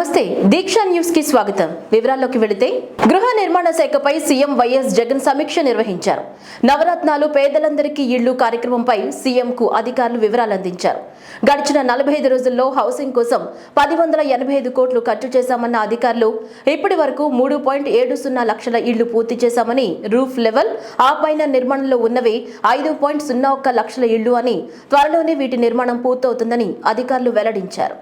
నమస్తే దీక్ష న్యూస్కి స్వాగతం. వివరాల్లోకి వెళితే గృహ నిర్మాణ శాఖపై సీఎం వైఎస్ జగన్ సమీక్ష నిర్వహించారు. నవరత్నాలు పేదలందరికీ ఇళ్ళు కార్యక్రమంపై సీఎం కు అధికారులు వివరాలు అందించారు. గడిచిన నలభై ఐదు రోజుల్లో హౌసింగ్ కోసం పది వందల ఎనభై ఐదు కోట్లు ఖర్చు చేశామన్న అధికారులు ఇప్పటి వరకు మూడు పాయింట్ ఏడు సున్నా లక్షల ఇళ్ళు పూర్తి చేశామని రూఫ్ లెవెల్ ఆ పైన నిర్మాణంలో ఉన్నవి ఐదు పాయింట్ సున్నా ఒక్క లక్షల ఇళ్ళు అని త్వరలోనే వీటి నిర్మాణం పూర్తవుతుందని అధికారులు వెల్లడించారు.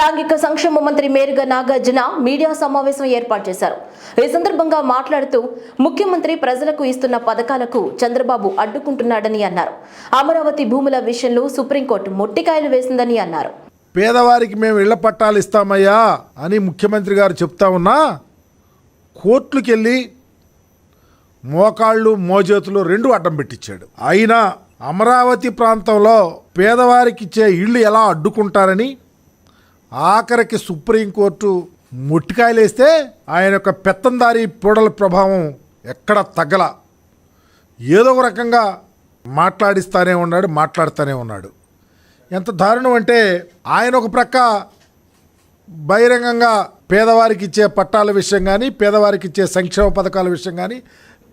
సాంఘిక సంక్షేమ మంత్రి మేరుగా నాగార్జున మీడియా సమావేశం ఏర్పాటు చేశారు. ఈ సందర్భంగా మాట్లాడుతూ ముఖ్యమంత్రి ప్రజలకు ఇస్తున్న పథకాలకు చంద్రబాబు అడ్డుకుంటున్నాడని అన్నారు. అమరావతి భూముల విషయంలో సుప్రీంకోర్టు మొట్టికాయలు వేసిందని అన్నారు. పేదవారికి మేము ఇళ్ళ పట్టాలు ఇస్తామయ్యా అని ముఖ్యమంత్రి గారు చెప్తా ఉన్నా కోర్టులకెళ్ళి మోకాళ్ళు మోజేతులు రెండు అడ్డం పెట్టించాడు. అయినా అమరావతి ప్రాంతంలో పేదవారికి ఇచ్చే ఇళ్ళు ఎలా అడ్డుకుంటారని ఆఖరికి సుప్రీంకోర్టు ముట్టికాయలేస్తే ఆయన యొక్క పెత్తందారి పూడల ప్రభావం ఎక్కడ తగ్గల. ఏదో ఒక రకంగా మాట్లాడిస్తానే ఉన్నాడు మాట్లాడుతూనే ఉన్నాడు. ఎంత దారుణం అంటే ఆయన ఒక ప్రక్క బహిరంగంగా పేదవారికి ఇచ్చే పట్టాల విషయం కానీ పేదవారికి ఇచ్చే సంక్షేమ పథకాల విషయం కానీ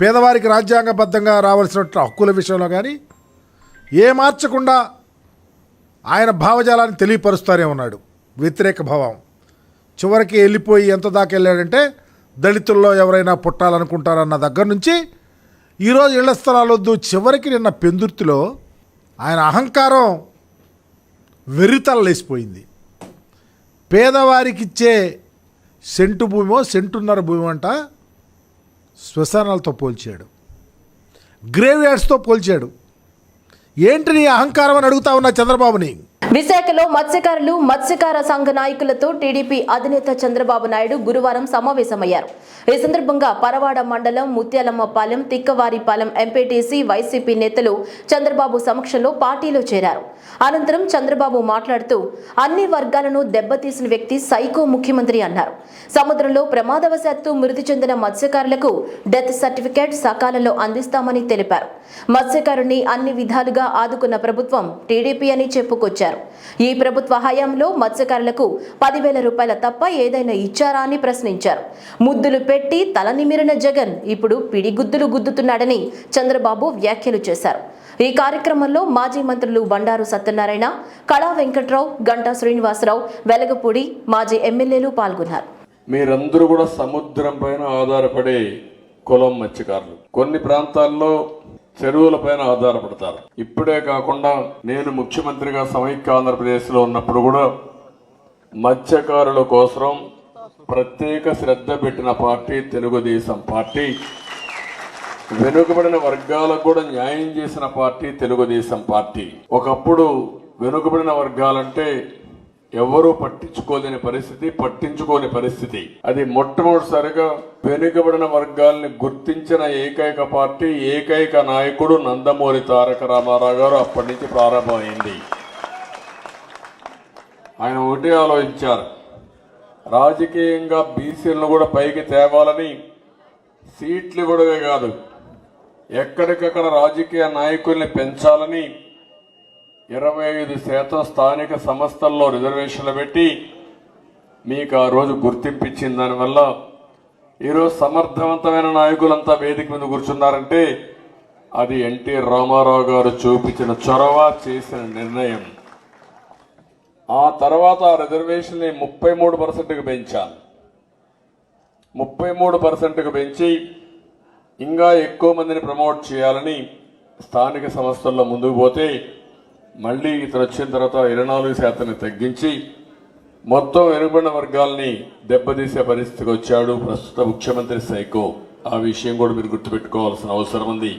పేదవారికి రాజ్యాంగబద్ధంగా రావాల్సిన హక్కుల విషయంలో కానీ ఏ మార్చకుండా ఆయన భావజాలాన్ని తెలియపరుస్తూనే ఉన్నాడు. వ్యతిరేక భావం. చివరికి వెళ్ళిపోయి ఎంత దాకా వెళ్ళాడంటే దళితుల్లో ఎవరైనా పుట్టాలనుకుంటారన్న దగ్గర నుంచి ఈరోజు ఇళ్ళ స్థలాలు వద్దు చివరికి నిన్న పెందుర్తిలో ఆయన అహంకారం వెర్రితలలేసిపోయింది. పేదవారికి ఇచ్చే సెంటు భూమో సెంటున్నర భూమి అంట శ్మశానాలతో పోల్చాడు. గ్రేవ్ యార్డ్స్తో పోల్చాడు. ఏంటి నీ అహంకారం అని అడుగుతా ఉన్నా చంద్రబాబుని? విశాఖలో మత్స్యకారులు మత్స్యకార సంఘ నాయకులతో టీడీపీ అధినేత చంద్రబాబు నాయుడు గురువారం సమావేశమయ్యారు. ఈ సందర్భంగా పరవాడ మండలం ముత్యాలమ్మపాలెం తిక్కవారిపాలెం ఎంపీటీసీ వైసీపీ నేతలు చంద్రబాబు సమక్షంలో పార్టీలో చేరారు. అనంతరం చంద్రబాబు మాట్లాడుతూ అన్ని వర్గాలను దెబ్బతీసిన వ్యక్తి సైకో ముఖ్యమంత్రి అన్నారు. సముద్రంలో ప్రమాదవశాత్తు మృతి చెందిన మత్స్యకారులకు డెత్ సర్టిఫికేట్ సకాలంలో అందిస్తామని తెలిపారు. మత్స్యకారుని అన్ని విధాలుగా ఆదుకున్న ప్రభుత్వం టీడీపీ అని చెప్పుకొచ్చారు. ఈ ప్రభుత్వ హయాంలో మత్స్యకారులకు పదివేల రూపాయల తప్ప ఏదైనా ఇచ్చారా అని ప్రశ్నించారు. ముద్దులు పెట్టి తల నిమిరిన జగన్ ఇప్పుడు పిడిగుద్దులు గుద్దుతున్నాడని చంద్రబాబు వ్యాఖ్యలు చేశారు. ఈ కార్యక్రమంలో మాజీ మంత్రులు బండారు సత్యనారాయణ కళా వెంకట్రావు గంటా శ్రీనివాసరావు వెలగపూడి మాజీ ఎమ్మెల్యేలు పాల్గొన్నారు. మీరందరూ కూడా సముద్రం పైన ఆధారపడే కులం మత్స్యకారులు. కొన్ని ప్రాంతాల్లో చెరువుల పైన ఆధారపడతారు. ఇప్పుడే కాకుండా నేను ముఖ్యమంత్రిగా సమైక్య ఆంధ్రప్రదేశ్లో ఉన్నప్పుడు కూడా మత్స్యకారుల కోసం ప్రత్యేక శ్రద్ధ పెట్టిన పార్టీ తెలుగుదేశం పార్టీ. వెనుకబడిన వర్గాలకు కూడా న్యాయం చేసిన పార్టీ తెలుగుదేశం పార్టీ. ఒకప్పుడు వెనుకబడిన వర్గాలంటే ఎవరూ పట్టించుకోలేని పరిస్థితి పట్టించుకోని పరిస్థితి. అది మొట్టమొదటిసారిగా వెనుకబడిన వర్గాల్ని గుర్తించిన ఏకైక పార్టీ ఏకైక నాయకుడు నందమూరి తారక రామారావు గారు అప్పటి నుంచి ప్రారంభమైంది. ఆయన ఒకటే ఆలోచించారు. రాజకీయంగా బీసీలను కూడా పైకి తేవాలని సీట్లు కూడా కాదు. ఎక్కడికక్కడ రాజకీయ నాయకుల్ని పెంచాలని ఇరవై ఐదు శాతం స్థానిక సంస్థల్లో రిజర్వేషన్లు పెట్టి మీకు ఆ రోజు గుర్తింపు దానివల్ల ఈరోజు సమర్థవంతమైన నాయకులంతా వేదిక మీద కూర్చున్నారంటే అది ఎన్టీ రామారావు గారు చూపించిన చొరవ చేసిన నిర్ణయం. ఆ తర్వాత ఆ రిజర్వేషన్ని ముప్పై మూడు పర్సెంట్కి పెంచాలి. ముప్పై మూడు పర్సెంట్కి పెంచి ఇంకా ఎక్కువ మందిని ప్రమోట్ చేయాలని స్థానిక సంస్థల్లో ముందుకు పోతే మళ్ళీ ఇతను వచ్చిన తర్వాత ఇరవై నాలుగు శాతాన్ని తగ్గించి మొత్తం వెనుకబడిన వర్గాల్ని దెబ్బతీసే పరిస్థితికి వచ్చాడు ప్రస్తుత ముఖ్యమంత్రి సైకో. ఆ విషయం కూడా మీరు గుర్తుపెట్టుకోవాల్సిన అవసరం ఉంది.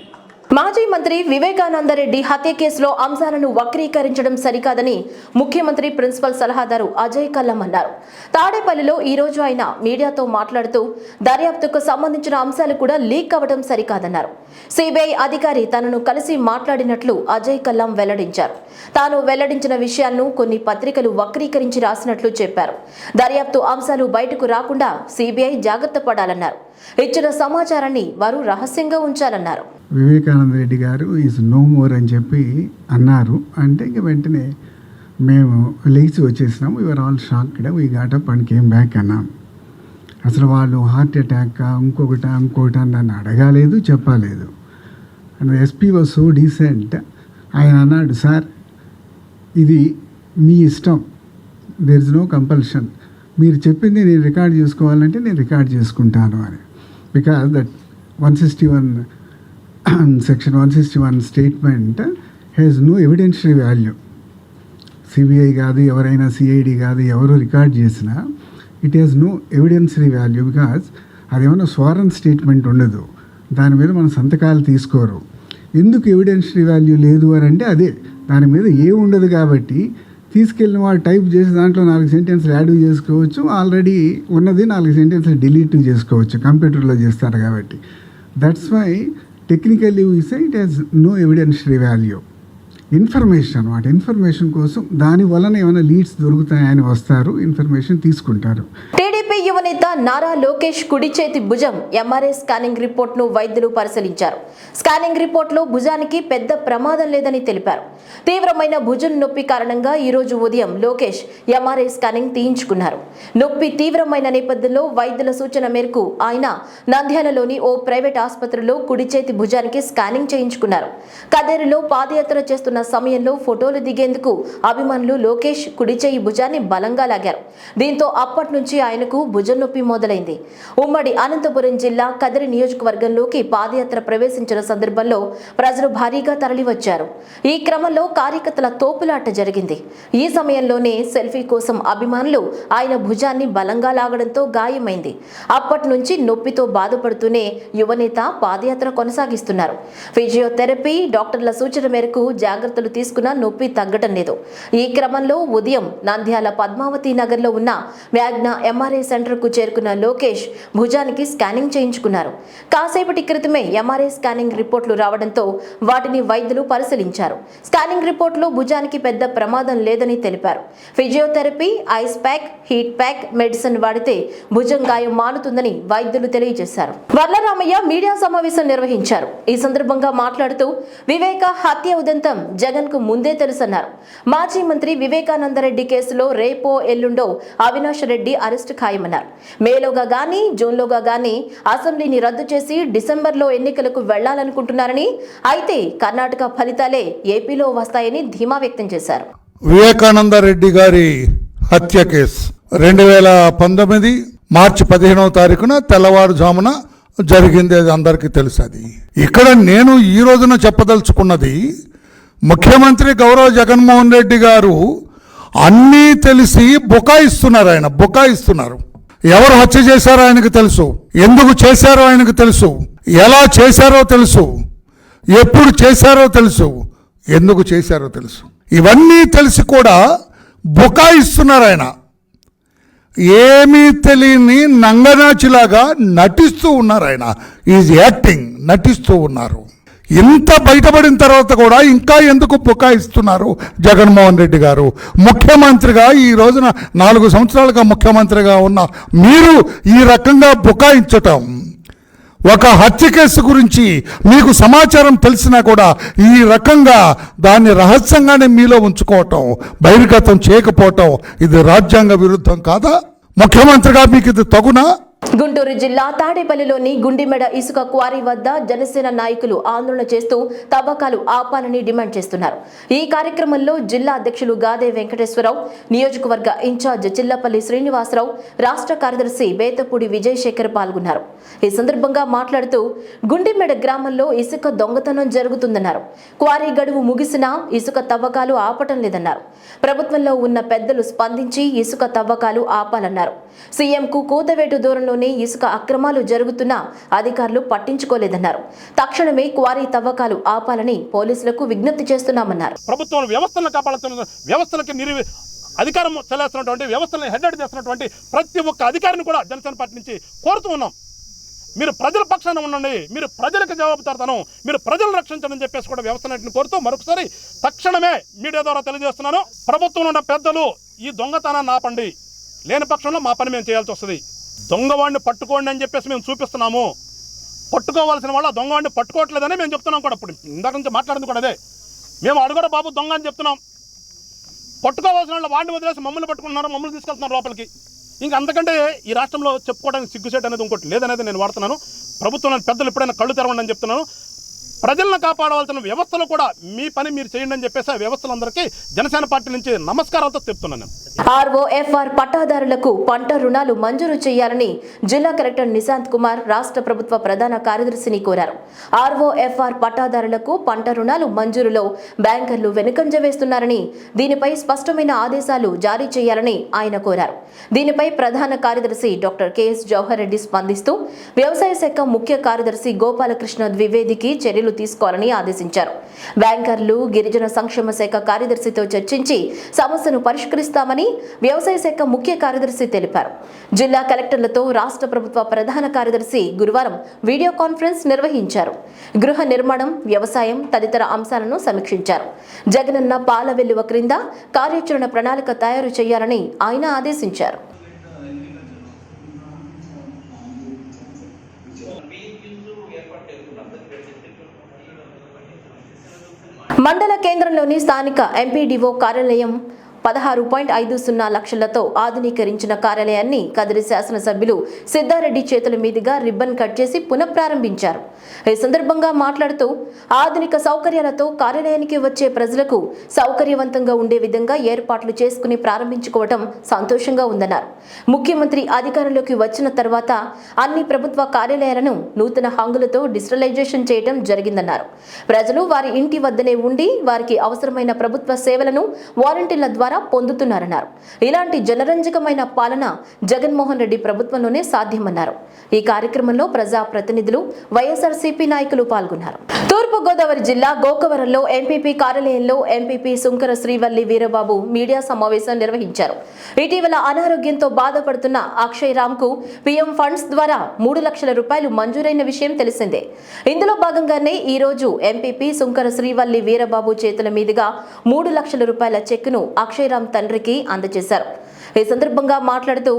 మాజీ మంత్రి వివేకానందరెడ్డి హత్య కేసులో అంశాలను వక్రీకరించడం సరికాదని ముఖ్యమంత్రి ప్రిన్సిపల్ సలహాదారు అజయ్ కల్లం అన్నారు. తాడేపల్లిలో ఈ రోజు ఆయన మీడియాతో మాట్లాడుతూ దర్యాప్తుకు సంబంధించిన అంశాలు కూడా లీక్ అవ్వడం సరికాదన్నారు. సిబిఐ అధికారి తనను కలిసి మాట్లాడినట్లు అజయ్ కల్లం వెల్లడించారు. తాను వెల్లడించిన విషయాలను కొన్ని పత్రికలు వక్రీకరించి రాసినట్లు చెప్పారు. దర్యాప్తు అంశాలు బయటకు రాకుండా సిబిఐ జాగ్రత్త పడాలన్నారు. ఇచ్చిన సమాచారాన్ని వారు రహస్యంగా ఉంచాలన్నారు. వివేకానంద రెడ్డి గారు ఈజ్ నో మోర్ అని చెప్పి అన్నారు. అంటే ఇంక వెంటనే మేము లేచి వచ్చేసినాము. Your all shocked we got up and came back అన్నాం. అసలు వాళ్ళు హార్ట్ అటాక్ ఇంకొకట ఇంకొకట నన్ను అడగాలేదు చెప్పలేదు. And SP was so decent ఆయన అన్నాడు సార్ ఇది మీ ఇష్టం. దేర్ ఇస్ నో కంపల్షన్ మీరు చెప్పింది నేను రికార్డ్ చేసుకోవాలంటే నేను రికార్డ్ చేసుకుంటాను అని. Because that one sixty one section one sixty one statement has no evidentiary value CBI కాదు ఎవరైనా సిఐడి కాదు ఎవరు రికార్డ్ చేసినా it has no evidentiary value because అదేమన్నా స్వారన్ స్టేట్మెంట్ ఉండదు. దాని మీద మనం సంతకాలు తీసుకోరు. ఎందుకు ఎవిడెన్షరీ వాల్యూ లేదు అని అంటే అదే దాని మీద ఏ ఉండదు కాబట్టి తీసుకెళ్ళిన వాడు టైప్ చేసి దాంట్లో నాలుగు సెంటెన్స్లు యాడ్ చేసుకోవచ్చు. ఆల్రెడీ ఉన్నది నాలుగు సెంటెన్స్లు డిలీట్ చేసుకోవచ్చు. కంప్యూటర్లో చేస్తారు కాబట్టి. That's why technically say it has no evidentiary value information అనమాట ఇన్ఫర్మేషన్ కోసం దాని వలన ఏమైనా లీడ్స్ దొరుకుతాయని వస్తారు ఇన్ఫర్మేషన్ తీసుకుంటారు. టీడీపీ యువనేత నారా లోకేష్ కుడి చేతి భుజం ఎంఆర్ఐ స్కానింగ్ రిపోర్ట్ను వైద్యులు పరిశీలించారు. స్కానింగ్ రిపోర్ట్లో భుజానికి పెద్ద ప్రమాదం లేదని తెలిపారు. తీవ్రమైన భుజం నొప్పి కారణంగా ఈ రోజు ఉదయం లోకేష్ ఎంఆర్ఐ స్కానింగ్ తీయించుకున్నారు. నొప్పి తీవ్రమైన నేపథ్యంలో వైద్యుల సూచన మేరకు ఆయన నంద్యాలలోని ఓ ప్రైవేట్ ఆసుపత్రిలో కుడి చేతి భుజానికి స్కానింగ్ చేయించుకున్నారు. కదేరిలో పాదయాత్ర చేస్తున్న సమయంలో ఫోటోలు దిగేందుకు అభిమానులు లోకేష్ కుడి చేయి భుజాన్ని బలంగా లాగారు. దీంతో అప్పటి నుంచి ఆయనకు భుజం నొప్పి మొదలైంది. ఉమ్మడి అనంతపురం జిల్లా కదిరి నియోజకవర్గంలోకి పాదయాత్ర ప్రవేశించిన సందర్భంలో ప్రజలు భారీగా తరలివచ్చారు. ఈ క్రమంలో కార్యకర్తల తోపులాట జరిగింది. ఈ సమయంలోనే సెల్ఫీ కోసం అభిమానులు ఆయన భుజాన్ని బలంగా లాగడంతో గాయమైంది. అప్పటి నుంచి నొప్పితో బాధపడుతూనే యువనేత పాదయాత్ర కొనసాగిస్తున్నారు. ఫిజియోథెరపీ డాక్టర్ల సూచన మేరకు జాగ్రత్తలు తీసుకున్నా నొప్పి తగ్గటం లేదు. ఈ క్రమంలో ఉదయం నంద్యాల పద్మావతి నగర్లో ఉన్న మ్యాగ్నా ఎంఆర్ఏ సెంటర్కు చేరుకున్న లోకేష్ భుజానికి స్కానింగ్ చేయించుకున్నారు. కాసేపటి క్రితమే ఎంఆర్ఐ స్కానింగ్ రిపోర్టులు రావడంతో వాటిని వైద్యులు పరిశీలించారు. స్కానింగ్ రిపోర్టులో భుజానికి పెద్ద ప్రమాదం లేదని తెలిపారు. Physiotherapy ice pack heat pack medicine వాడితే భుజం గాయం మానుతుందని వైద్యులు తెలియజేశారు. వర్లరామయ్య మీడియా సమావేశం నిర్వహించారు. ఈ సందర్భంగా మాట్లాడుతూ వివేక హత్య ఉదంతం జగన్కు ముందే తెలుసన్నారు. మాజీ మంత్రి వివేకానందరెడ్డి కేసులో రేపో ఎల్లుండో అవినాష్ రెడ్డి అరెస్టు ఖాయమన్నారు మేలోగా గానీ జూన్లోగా గానీ అసెంబ్లీని రద్దు చేసి డిసెంబర్లో ఎన్నికలకు వెళ్ళాలనుకుంటున్నారని అయితే కర్ణాటక ఫలితాలే ఏపీలో వస్తాయని ధీమా వ్యక్తం చేశారు. వివేకానంద రెడ్డి గారి హత్య కేసు. రెండు వేల పంతొమ్మిది మార్చి పదిహేనవ తారీఖున తెల్లవారుజామున జరిగింది అది అందరికీ తెలుసు అది. ఇక్కడ నేను ఈ రోజున చెప్పదలుచుకున్నది ముఖ్యమంత్రి గౌరవ జగన్మోహన్ రెడ్డి గారు అన్నీ తెలిసి బుకాయిస్తున్నారు ఆయన బుకాయిస్తున్నారు. ఎవరు హత్య చేశారో ఆయనకు తెలుసు. ఎందుకు చేశారో ఆయనకు తెలుసు. ఎలా చేశారో తెలుసు. ఎప్పుడు చేశారో తెలుసు. ఎందుకు చేశారో తెలుసు. ఇవన్నీ తెలిసి కూడా బుకాయిస్తున్నారు ఆయన. ఏమీ తెలియని నంగనాచిలాగా నటిస్తూ ఉన్నారు ఆయన. ఈజ్ యాక్టింగ్ నటిస్తూ ఉన్నారు. ఇంత బయటపడిన తర్వాత కూడా ఇంకా ఎందుకు బుకాయిస్తున్నారు జగన్మోహన్ రెడ్డి గారు? ముఖ్యమంత్రిగా ఈ రోజున నాలుగు సంవత్సరాలుగా ముఖ్యమంత్రిగా ఉన్న మీరు ఈ రకంగా బుకాయించటం ఒక హత్య కేసు గురించి మీకు సమాచారం తెలిసినా కూడా ఈ రకంగా దాన్ని రహస్యంగానే మీలో ఉంచుకోవటం బహిర్గతం చేయకపోవటం ఇది రాజ్యాంగ విరుద్ధం కాదా? ముఖ్యమంత్రిగా మీకు ఇది తగునా? గుంటూరు జిల్లా తాడేపల్లిలోని గుండిమెడ ఇసుక క్వారీ వద్ద జనసేన నాయకులు ఆందోళన చేస్తూ తవ్వకాలు ఆపాలని డిమాండ్ చేస్తున్నారు. ఈ కార్యక్రమంలో జిల్లా అధ్యక్షులు గాదే వెంకటేశ్వరరావు నియోజకవర్గ ఇన్ఛార్జ్ చిల్లపల్లి శ్రీనివాసరావు రాష్ట్ర కార్యదర్శి బేతపూడి విజయశేఖర్ పాల్గొన్నారు. ఈ సందర్భంగా మాట్లాడుతూ గుండిమెడ గ్రామంలో ఇసుక దొంగతనం జరుగుతుందన్నారు. క్వారీ గడువు ముగిసినా ఇసుక తవ్వకాలు ఆపటం లేదన్నారు. ప్రభుత్వంలో ఉన్న పెద్దలు స్పందించి ఇసుక తవ్వకాలు ఆపాలన్నారు. సీఎంకు కూతవేటు దూరంలోనే ఇసుక అక్రమాలు జరుగుతున్నా అధికారులు పట్టించుకోలేదన్నారు. తక్షణమే క్వారీ తవ్వకాలు ఆపాలని పోలీసులకు విజ్ఞప్తి చేస్తున్నామన్నారు. ప్రభుత్వం వ్యవస్థలను కాపాడుతున్న వ్యవస్థలకి అధికారం చెల్లేస్తున్నటువంటి వ్యవస్థలను హెడ్ చేస్తున్నటువంటి ప్రతి ఒక్క అధికారిని కూడా జనసేన పార్టీ నుంచి కోరుతూ ఉన్నాం. మీరు ప్రజల పక్షాన ఉండండి మీరు ప్రజలకు జవాబుదారుతనం మీరు ప్రజలను రక్షించండి అని చెప్పేసి కూడా వ్యవస్థను కోరుతూ మరొకసారి తక్షణమే మీడియా ద్వారా తెలియజేస్తున్నాను. ప్రభుత్వంలో ఉన్న పెద్దలు ఈ దొంగతనాన్ని ఆపండి. లేని పక్షంలో మా పని మేము చేయాల్సి వస్తుంది. దొంగవాడిని పట్టుకోండి అని చెప్పేసి మేము చూపిస్తున్నాము. పట్టుకోవాల్సిన వాళ్ళు ఆ దొంగవాడిని పట్టుకోవట్లేదని మేము చెప్తున్నాం కూడా ఇప్పుడు. ఇందాక నుంచి మాట్లాడింది కూడా అదే. మేము అడుగురా బాబు దొంగ అని చెప్తున్నాం. పట్టుకోవాల్సిన వాళ్ళు వాడిని వదిలేసి మమ్మల్ని పట్టుకుంటున్నారు మమ్మల్ని తీసుకెళ్తున్నారు లోపలికి. ఇంకా అంతకంటే ఈ రాష్ట్రంలో చెప్పుకోవడానికి సిగ్గుసేట్ అనేది ఇంకోటి లేదనేది నేను వాడుతున్నాను. ప్రభుత్వం పెద్దలు ఎప్పుడైనా కళ్ళు తెరవండి అని చెప్తున్నాను. ప్రజలను కాపాడవలసిన వ్యవస్థలు కూడా మీ పని మీరు చేయండి అని చెప్పేసి ఆ వ్యవస్థలందరికీ జనసేన పార్టీ నుంచి నమస్కారాలతో చెప్తున్నాను ఆర్ఓఎఫ్ఆర్ పట్టాదారులకు పంట రుణాలు మంజూరు చేయాలని జిల్లా కలెక్టర్ నిశాంత్ కుమార్ రాష్ట్ర ప్రభుత్వ ప్రధాన కార్యదర్శిని కోరారు. ఆర్ఓఎఫ్ఆర్ పట్టాదారులకు పంట రుణాలు మంజూరులో బ్యాంకర్లు వెనుకంజ వేస్తున్నారని దీనిపై స్పష్టమైన ఆదేశాలు జారీ చేయాలని ఆయన కోరారు. దీనిపై ప్రధాన కార్యదర్శి డాక్టర్ కెఎస్ జవహర్ రెడ్డి స్పందిస్తూ వ్యవసాయ శాఖ ముఖ్య కార్యదర్శి గోపాలకృష్ణ ద్వివేదికి చర్యలు తీసుకోవాలని ఆదేశించారు. బ్యాంకర్లు గిరిజన సంక్షేమ శాఖ కార్యదర్శితో చర్చించి సమస్యను పరిష్కరిస్తామని వ్యవసాయ శాఖ ముఖ్య కార్యదర్శి తెలిపారు. జిల్లా కలెక్టర్లతో రాష్ట్ర ప్రభుత్వ ప్రధాన కార్యదర్శి గురువారం వీడియో కాన్ఫరెన్స్ నిర్వహించారు. గృహ నిర్మాణం వ్యవసాయం తదితర అంశాలను సమీక్షించారు. జగనన్న పాల వెల్లువ క్రింద కార్యాచరణ ప్రణాళిక తయారు చేయాలని ఆయన ఆదేశించారు. మండల కేంద్రంలోని స్థానిక ఎంపీడీఓ కార్యాలయం పదహారు పాయింట్ ఐదు సున్నా లక్షలతో ఆధునీకరించిన కార్యాలయాన్ని కదిరి శాసనసభ్యులు సిద్ధారెడ్డి చేతుల మీదుగా రిబ్బన్ కట్ చేసి పునఃప్రారంభించారు. ఈ సందర్భంగా మాట్లాడుతూ ఆధునిక సౌకర్యాలతో కార్యాలయానికి వచ్చే ప్రజలకు సౌకర్యవంతంగా ఉండే విధంగా ఏర్పాట్లు చేసుకుని ప్రారంభించుకోవడం సంతోషంగా ఉందన్నారు. ముఖ్యమంత్రి అధికారంలోకి వచ్చిన తర్వాత అన్ని ప్రభుత్వ కార్యాలయాలను నూతన హంగులతో డిజిటలైజేషన్ చేయడం జరిగిందన్నారు. ప్రజలు వారి ఇంటి వద్దనే ఉండి వారికి అవసరమైన ప్రభుత్వ సేవలను వాలంటీర్ల ద్వారా పొందుతున్నారన్నారు. ఇలాంటి జనరంజకమైన పాలన జగన్మోహన్ రెడ్డి ప్రభుత్వంలోనే సాధ్యమన్నారు. ఈ కార్యక్రమంలో ప్రజా ప్రతినిధులు వైఎస్ఆర్సీపీ నాయకులు పాల్గొన్నారు. తూర్పు గోదావరి జిల్లా గోకవరంలో ఎంపీపీ కార్యాలయంలో ఎంపీపీ సుంకర శ్రీవల్లి వీరబాబు మీడియా సమావేశం నిర్వహించారు. ఇటీవల అనారోగ్యంతో బాధపడుతున్న అక్షయ్ రామ్కు పీఎం ఫండ్స్ ద్వారా మూడు లక్షల రూపాయలు మంజూరైన విషయం తెలిసిందే. ఇందులో భాగంగానే ఈ రోజు ఎంపీపీ సుంకర శ్రీవల్లి వీరబాబు చేతుల మీదుగా మూడు లక్షల రూపాయల చెక్కును అక్షయ్ అక్షయరామ్ తండ్రికి అందజేశారు. ఈ సందర్భంగా మాట్లాడుతూ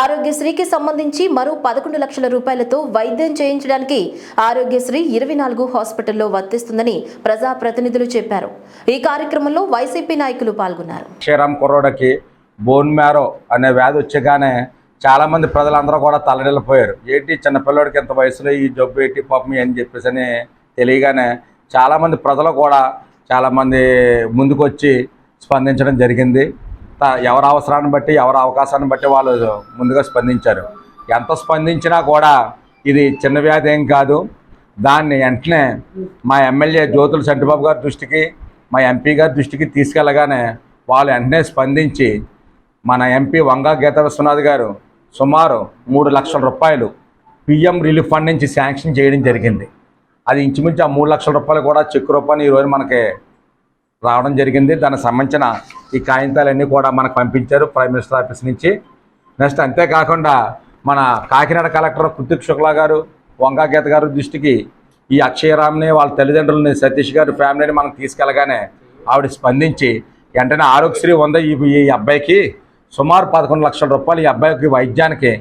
ఆరోగ్యశ్రీకి సంబంధించి మరో పదకొండు లక్షల రూపాయలతో వైద్యం చేయించడానికి ఆరోగ్యశ్రీ ఇరవై నాలుగు హాస్పిటల్లో వర్తిస్తుందని ప్రజాప్రతినిధులు చెప్పారు. ఈ కార్యక్రమంలో వైసీపీ నాయకులు పాల్గొన్నారు. శ్రీరామ్ కుర్రోడకి బోన్ మ్యారో అనే వ్యాధి వచ్చగానే చాలామంది ప్రజలందరూ కూడా తలడిల్లిపోయారు ఏంటి చిన్నపిల్లడికి ఎంత వయసులో ఈ జబ్బు ఏంటి పాపం అని చెప్పేసి అని తెలియగానే చాలామంది ప్రజలు కూడా చాలామంది ముందుకొచ్చి స్పందించడం జరిగింది. ఎవరి అవసరాన్ని బట్టి ఎవరి అవకాశాన్ని బట్టి వాళ్ళు ముందుగా స్పందించారు. ఎంత స్పందించినా కూడా ఇది చిన్న వ్యాధి ఏం కాదు. దాన్ని వెంటనే మా ఎమ్మెల్యే జ్యోతుల చంటిబాబు గారి దృష్టికి మా ఎంపీ గారి దృష్టికి తీసుకెళ్ళగానే వాళ్ళు వెంటనే స్పందించి మన ఎంపీ వంగా గీత విశ్వనాథ్ గారు సుమారు మూడు లక్షల రూపాయలు పిఎం రిలీఫ్ ఫండ్ నుంచి శాంక్షన్ చేయడం జరిగింది. అది ఇంచుమించు ఆ మూడు లక్షల రూపాయలు కూడా చెక్ రూపాయలు ఈరోజు మనకి రావడం జరిగింది. దానికి సంబంధించిన ఈ కాగితాలన్నీ కూడా మనకు పంపించారు ప్రైమ్ మినిస్టర్ ఆఫీస్ నుంచి. నెక్స్ట్ అంతేకాకుండా మన కాకినాడ కలెక్టర్ కృతిక్ శుక్లా గారు వంగా గీత గారు దృష్టికి ఈ అక్షయరామ్ని వాళ్ళ తల్లిదండ్రులని సతీష్ గారి ఫ్యామిలీని మనం తీసుకెళ్ళగానే ఆవిడ స్పందించి వెంటనే ఆరోగ్యశ్రీ ఉందా ఈ అబ్బాయికి. సుమారు పదకొండు లక్షల రూపాయలు ఈ అబ్బాయికి వైద్యానికి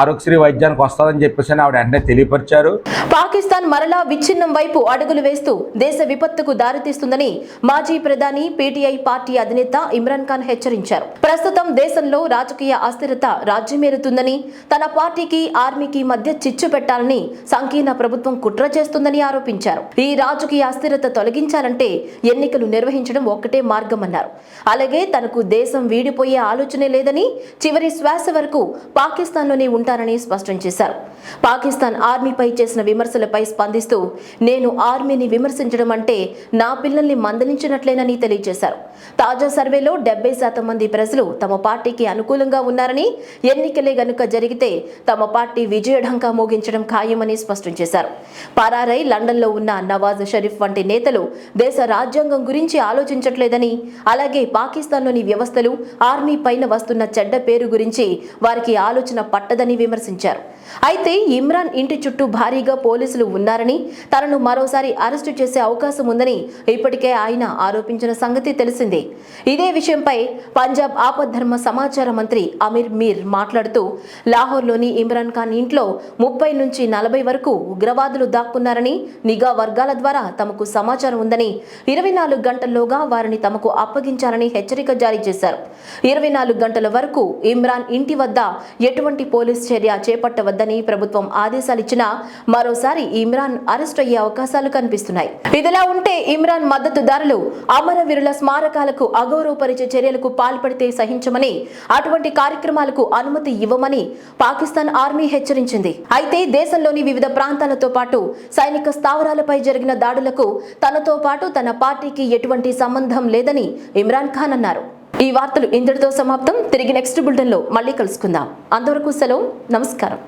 ఆరోగ్యశ్రీ వైద్యానికి వస్తుందని చెప్పేసి ఆవిడ వెంటనే తెలియపరిచారు. పాకిస్తాన్ మరలా విచ్ఛిన్నం వైపు అడుగులు వేస్తూ దేశ విపత్తుకు దారితీస్తుందని మాజీ ప్రధాని పీటీఐ పార్టీ అధినేత ఇమ్రాన్ ఖాన్ హెచ్చరించారు. ప్రస్తుతం దేశంలో రాజకీయ అస్థిరత రాజ్యమేరుతుందని తన పార్టీకి ఆర్మీకి మధ్య చిచ్చు పెట్టాలని సంకీర్ణ ప్రభుత్వం కుట్ర చేస్తుందని ఆరోపించారు. ఈ రాజకీయ అస్థిరత తొలగించాలంటే ఎన్నికలు నిర్వహించడం ఒక్కటే మార్గమన్నారు. అలాగే తనకు దేశం వీడిపోయే ఆలోచనే లేదని చివరి శ్వాస వరకు పాకిస్తాన్లోనే ఉంటానని స్పష్టం చేశారు. పాకిస్తాన్ ఆర్మీపై చేసిన విమర్శలపై స్పందిస్తూ నేను ఆర్మీని విమర్శించడం అంటే నా పిల్లల్ని మందలించినట్లేనని తెలియజేశారు. తాజా సర్వేలో డెబ్బై శాతం మంది ప్రజలు తమ పార్టీకి అనుకూలంగా ఉన్నారని ఎన్నికలే గనుక జరిగితే తమ పార్టీ విజయఢంకా మోగించడం ఖాయమని స్పష్టం చేశారు. పరారై లండన్లో ఉన్న నవాజ్ షరీఫ్ వంటి నేతలు దేశ రాజ్యాంగం గురించి ఆలోచించట్లేదని అలాగే పాకిస్తాన్లోని వ్యవస్థలు ఆర్మీ పైన వస్తున్న చెడ్డ పేరు గురించి వారికి ఆలోచన పట్టదని విమర్శించారు. అయితే ఇమ్రాన్ ఇంటి చుట్టూ భారీగా పోలీసులు ఉన్నారని తనను మరోసారి అరెస్టు చేసే అవకాశం ఉందని ఇప్పటికే ఆయన ఆరోపించిన సంగతి తెలిసింది. ఇదే విషయంపై పంజాబ్ ఆపద్ధర్మ సమాచార మంత్రి అమీర్ మీర్ మాట్లాడుతూ లాహోర్లోని ఇమ్రాన్ ఖాన్ ఇంట్లో ముప్పై నుంచి నలభై వరకు ఉగ్రవాదులు దాక్కున్నారని నిఘా వర్గాల ద్వారా తమకు సమాచారం ఉందని ఇరవై నాలుగు గంటల్లోగా వారిని తమకు అప్పగించాలని హెచ్చరిక జారీ చేశారు. ఇరవై నాలుగు గంటల వరకు ఇమ్రాన్ ఇంటి వద్ద ఎటువంటి పోలీస్ చర్య చేపట్టవద్దని ప్రభుత్వం ఆదేశాలిచ్చినా మరోసారి ఇమ్రాన్ అరెస్ట్ అయ్యే అవకాశాలు కనిపిస్తున్నాయి. ఇదిలా ఉంటే ఇమ్రాన్ మద్దతుదారులు అమరవీరుల స్మారక స్మారకాలకు అగౌరవపరిచే చర్యలకు పాల్పడితే సహించమని అటువంటి కార్యక్రమాలకు అనుమతి ఇవ్వమని పాకిస్తాన్ ఆర్మీ హెచ్చరించింది. అయితే దేశంలోని వివిధ ప్రాంతాలతో పాటు సైనిక స్థావరాలపై జరిగిన దాడులకు తనతో పాటు తన పార్టీకి ఎటువంటి సంబంధం లేదని ఇమ్రాన్ ఖాన్ అన్నారు. ఈ వార్తలు ఇంతటితో సమాప్తం. తిరిగి నెక్స్ట్ బులెటిన్లో మళ్ళీ కలుసుకుందాం. అంతవరకు సెలవు. నమస్కారం.